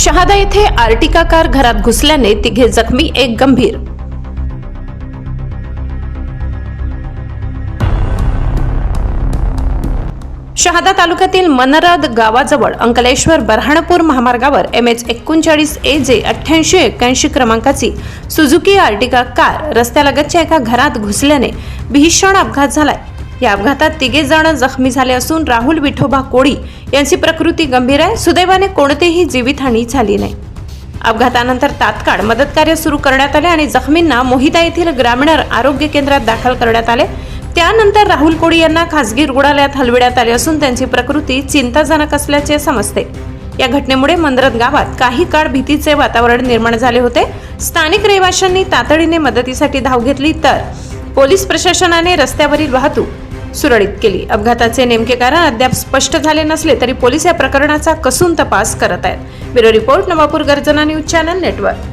शहादा येथे Ertiga car घरात घुसल्याने तिघे जखमी एक गंभीर. शहादा तालुक्यातील मनराद गावाजवळ अंकलेश्वर बऱ्हाणपूर महामार्गावर एम एच एकोणचाळीस ए जे अठ्ठ्याऐंशी एक्क्याऐंशी क्रमांकाची सुझुकी आर्टिका कार रस्त्यालगतच्या एका घरात घुसल्याने भीषण अपघात झालाय. या अपघातात तिघे जण जखमी झाले असून राहुल विठोबा कोळी यांची प्रकृती गंभीर आहे. सुदैवाने कोणतीही जीवितहानी झाली नाही. अपघातानंतर तात्काळ मदतकार्य सुरू करण्यात आले आणि जखमींना मोहिता येथील ग्रामीण आरोग्य केंद्रात दाखल करण्यात आले. त्यानंतर राहुल कोळी यांना खासगी रुग्णालयात हलविण्यात आले असून त्यांची प्रकृती चिंताजनक असल्याचे समजते. या घटनेमुळे मंदरत गावात काही काळ भीतीचे वातावरण निर्माण झाले होते. स्थानिक रहिवाशांनी तातडीने मदतीसाठी धाव घेतली तर पोलीस प्रशासनाने रस्त्यावरील वाहतूक सुरळीत केली. अपघाताचे नेमके कारण अद्याप स्पष्ट झाले नसले तरी पोलीस या प्रकरणाचा कसून तपास करत आहेत. ब्युरो रिपोर्ट नवापूर गर्जना न्यूज चॅनल नेटवर्क.